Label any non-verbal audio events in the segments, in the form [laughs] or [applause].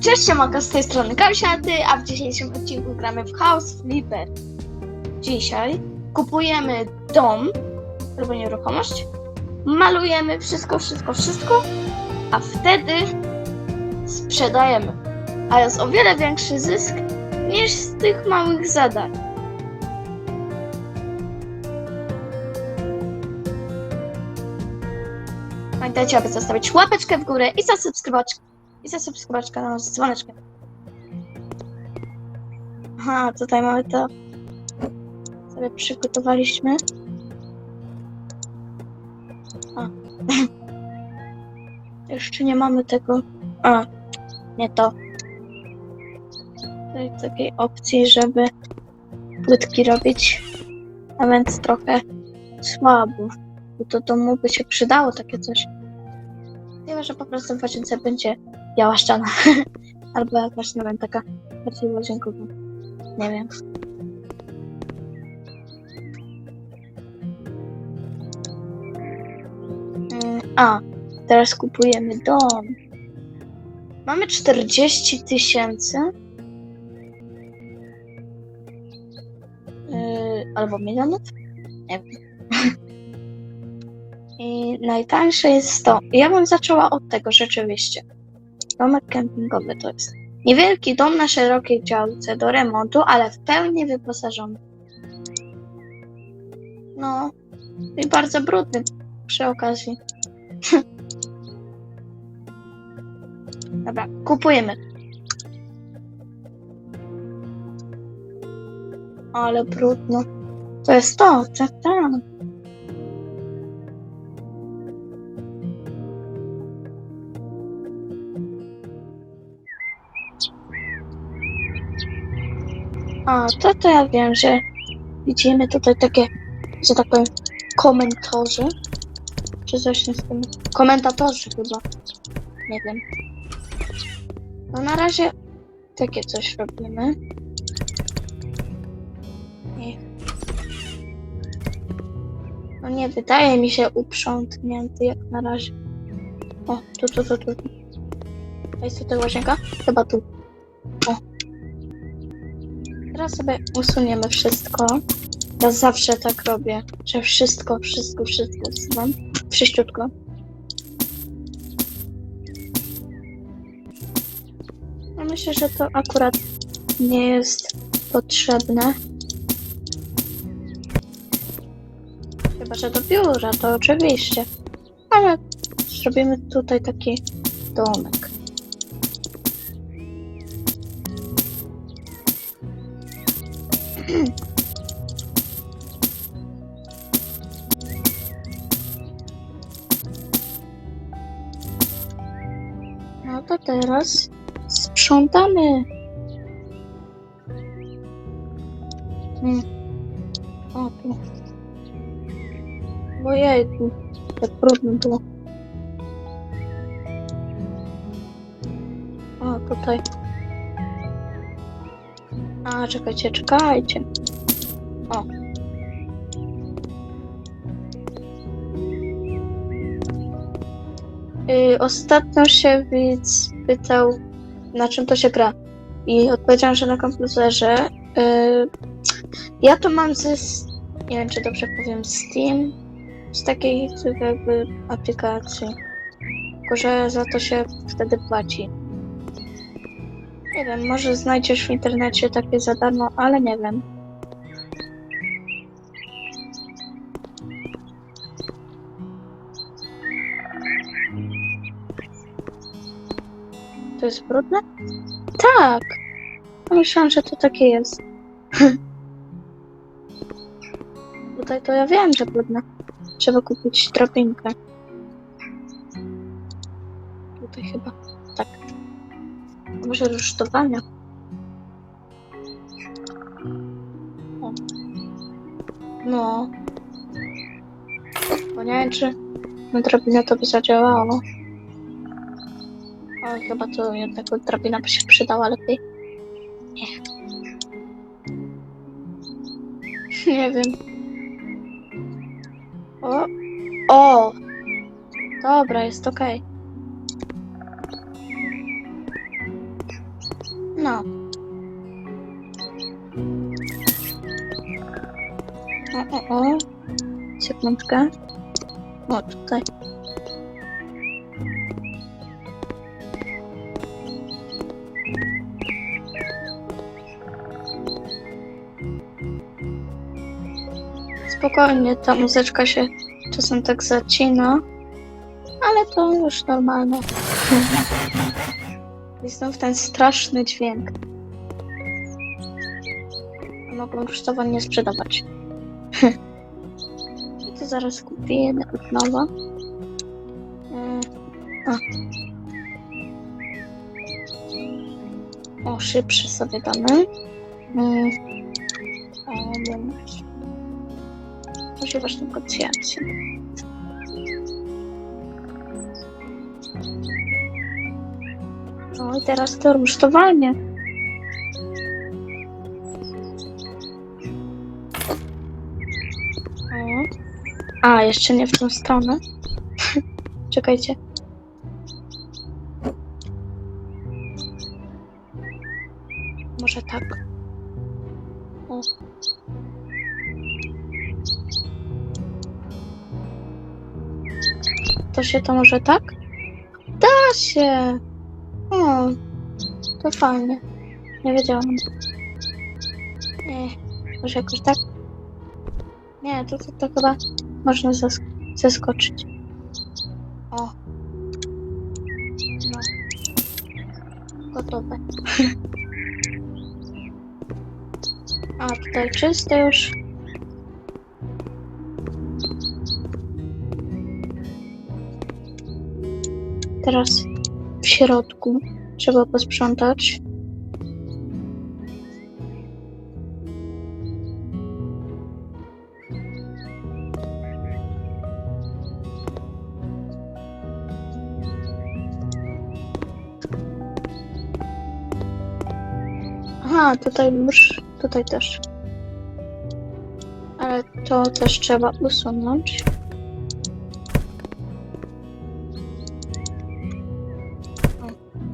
Cześć, siemanko, z tej strony Kamsiaty, a w dzisiejszym odcinku gramy w House Flipper. Dzisiaj kupujemy dom albo nieruchomość, malujemy wszystko, wszystko, wszystko, a wtedy sprzedajemy. A jest o wiele większy zysk niż z tych małych zadań. Pamiętajcie, aby zostawić łapeczkę w górę i zasubskrybować i zasubskrybować kanał z dzwoneczkiem. Aha, tutaj mamy to. Sobie przygotowaliśmy. A. [laughs] Jeszcze nie mamy tego. A, nie to. Tutaj takiej opcji, żeby płytki robić. A więc trochę słabo. Bo to domu by się przydało takie coś. Chyba, że po prostu w łazience będzie biała ściana. [laughs] Albo jakaś, nie wiem, taka bardziej łazienkowa. Nie wiem. Mm, A, teraz kupujemy dom. Mamy 40 tysięcy. Yy, albo milionów? Nie wiem. Najtańsze jest to. Ja bym zaczęła od tego rzeczywiście. Domek kempingowy to jest niewielki dom na szerokiej działce do remontu, ale w pełni wyposażony. No i bardzo brudny przy okazji. [laughs] Dobra, kupujemy. Ale brudno. To jest to, tak, tak. A, to to ja wiem, że widzimy tutaj takie, że tak powiem, komentarze. Czy coś z tym. Komentatorzy chyba. Nie wiem. No na razie takie coś robimy. Nie. No nie wydaje mi się uprzątnięty jak na razie. O, tu, tu, tu, tu. Jest tutaj łazienka? Chyba tu. Teraz sobie usuniemy wszystko. Ja zawsze tak robię, że wszystko, wszystko, wszystko usuwam. Wszyściutko. No myślę, że to akurat nie jest potrzebne. Chyba, że do biura, to oczywiście. Ale zrobimy tutaj taki domek. No to teraz sprzątamy. Hmm. O, tu. Ojejku, tak trudno było. O, tutaj. A, czekajcie, czekajcie. O. Yy, ostatnio się widz pytał, na czym to się gra. I odpowiedziałam, że na komputerze. Yy, ja to mam ze. Nie wiem, czy dobrze powiem, Steam. Z takiej jakby aplikacji. Tylko, że za to się wtedy płaci. Nie wiem, może znajdziesz w internecie takie za darmo, ale nie wiem. To jest brudne? Tak! Myślałam, że to takie jest. [laughs] Tutaj to ja wiem, że brudne. Trzeba kupić drabinkę. Tutaj chyba. Tak. Może rusztowania. O. No. Bo nie wiem, czy na drabinę to by zadziałało. Chyba to jednak drabina by się przydała lepiej. Nie. Nie wiem. O! O! Dobra, jest okej. No. O, o, o. Sekundkę. O, tutaj. Spokojnie, ta muzyczka się czasem tak zacina, ale to już normalne. I znów ten straszny dźwięk. Mogą tego nie sprzedawać. [laughs] to zaraz kupię od nowa. E, a. O, szybszy sobie damy. Mm. Używasz negocjacji. No i teraz to rusztowanie. A, jeszcze nie w tą stronę. [laughs] Czekajcie. To się to może tak? Da się! O, to fajnie. Nie wiedziałam. Nie, może jakoś tak? Nie, to, to, to chyba można zask zeskoczyć. O. No. Gotowe. [laughs] A, tutaj czyste już. Teraz w środku trzeba posprzątać. Aha, tutaj już, tutaj też. Ale to też trzeba usunąć.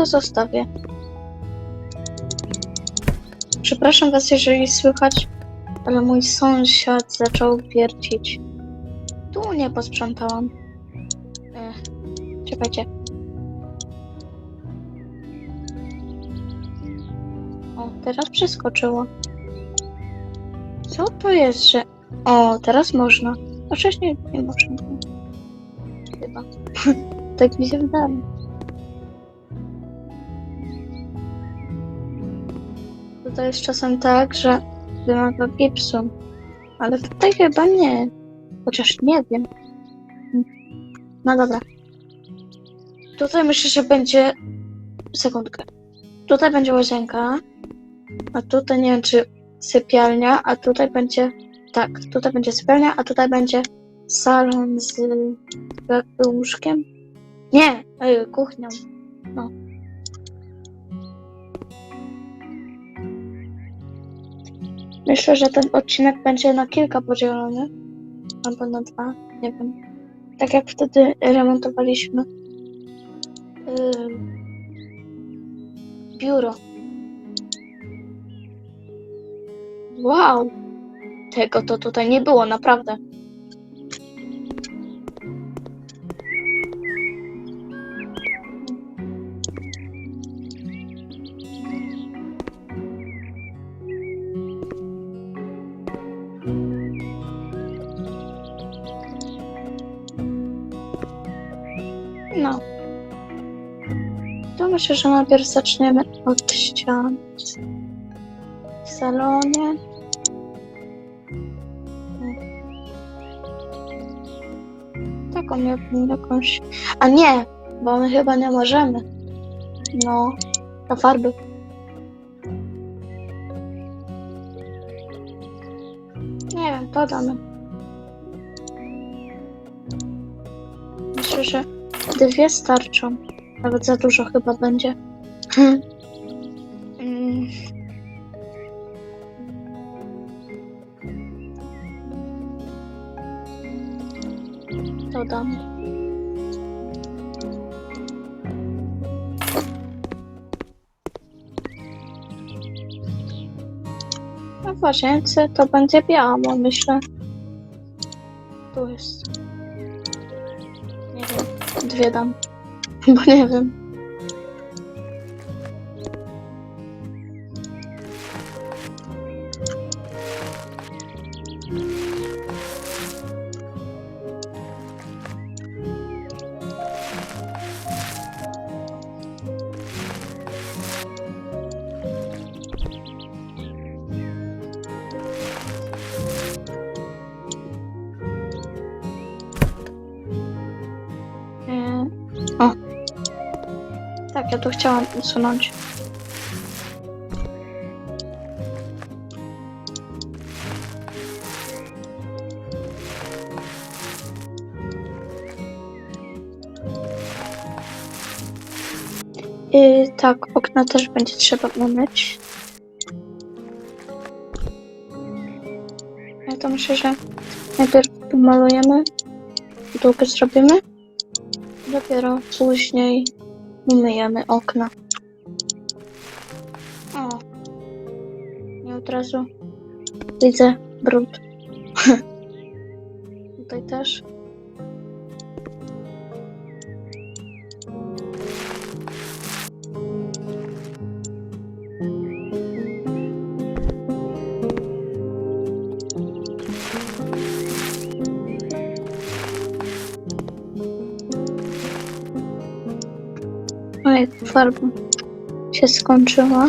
To zostawię. Przepraszam Was, jeżeli słychać, ale mój sąsiad zaczął wiercić. Tu nie posprzątałam. Ech, czekajcie. O, teraz przeskoczyło. Co to jest, że... O, teraz można. A wcześniej nie można. Chyba. [laughs] tak mi się wydaje. To jest czasem tak, że wymaga gipsu. Ale tutaj chyba nie. Chociaż nie wiem. No dobra. Tutaj myślę, że będzie. Sekundkę. Tutaj będzie łazienka. A tutaj nie wiem, czy sypialnia, a tutaj będzie. Tak, tutaj będzie sypialnia, a tutaj będzie salon z jakby łóżkiem. Nie, kuchnią. No. Myślę, że ten odcinek będzie na kilka podzielony. Albo na dwa, nie wiem. Tak jak wtedy remontowaliśmy yy, biuro. Wow! Tego to tutaj nie było, naprawdę. No. To myślę, że najpierw zaczniemy od ścian. W salonie. Taką jakąś. A nie, bo my chyba nie możemy. No, na farby. Nie wiem, to damy. Myślę, że Dwie starczą. Nawet za dużo chyba będzie. Hmm. Mm. Dodam. A w łazience to będzie biało, myślę. Tu jest. Dwie dam. [laughs] Bo nie wiem. Ja to chciałam usunąć. I tak, okna też będzie trzeba umyć. Ja to myślę, że najpierw pomalujemy, długo zrobimy. Dopiero później umyjemy okna. O. I od razu widzę brud. [laughs] Tutaj też. Farba się skończyła.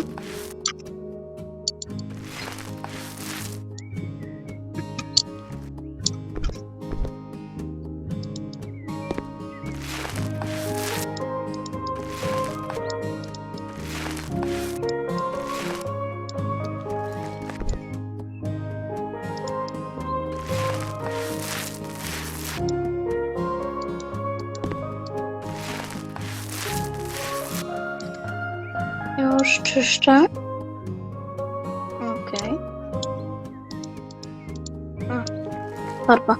Czyszczę. Okej. A, Farba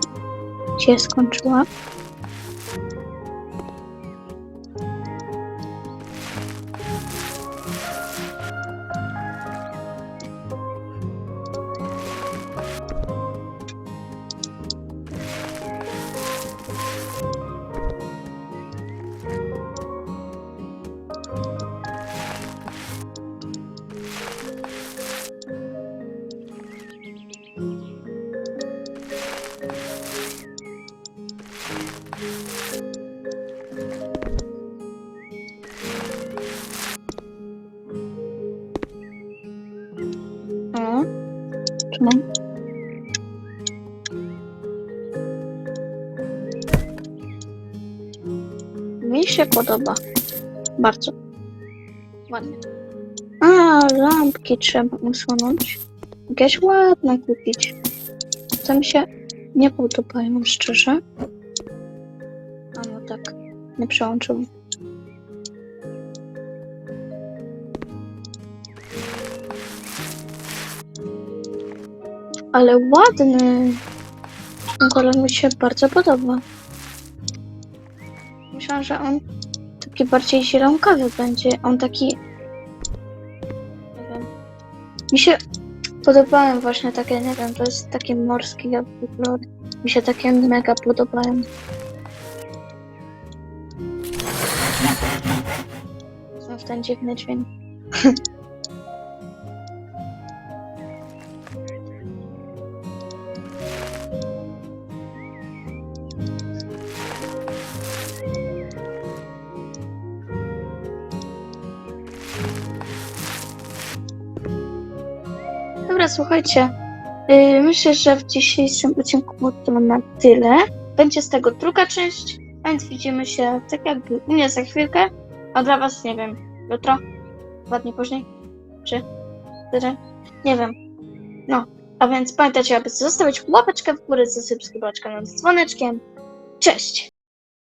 się skończyła. Podoba. Bardzo. Ładnie. A, lampki trzeba usunąć. Jakieś ładne kupić. To mi się nie podobają, szczerze. A no tak, nie przełączyłem. Ale ładny. Kolor mi się bardzo podoba. Myślałam, że on taki bardziej zielonkawy będzie. On taki. Nie wiem. Mi się podobają właśnie takie, nie wiem, to jest taki morski jakby kolor. Mi się takie mega podobają. Znów ten dziwny dźwięk. [laughs] Dobra, słuchajcie. Yy, myślę, że w dzisiejszym odcinku to na tyle. Będzie z tego druga część, więc widzimy się tak jakby u mnie za chwilkę. A dla was, nie wiem, jutro, dwa dni później, czy tydzień, nie wiem. No, a więc pamiętajcie, aby zostawić łapeczkę w górę, zasubskrybować kanał z dzwoneczkiem. Cześć!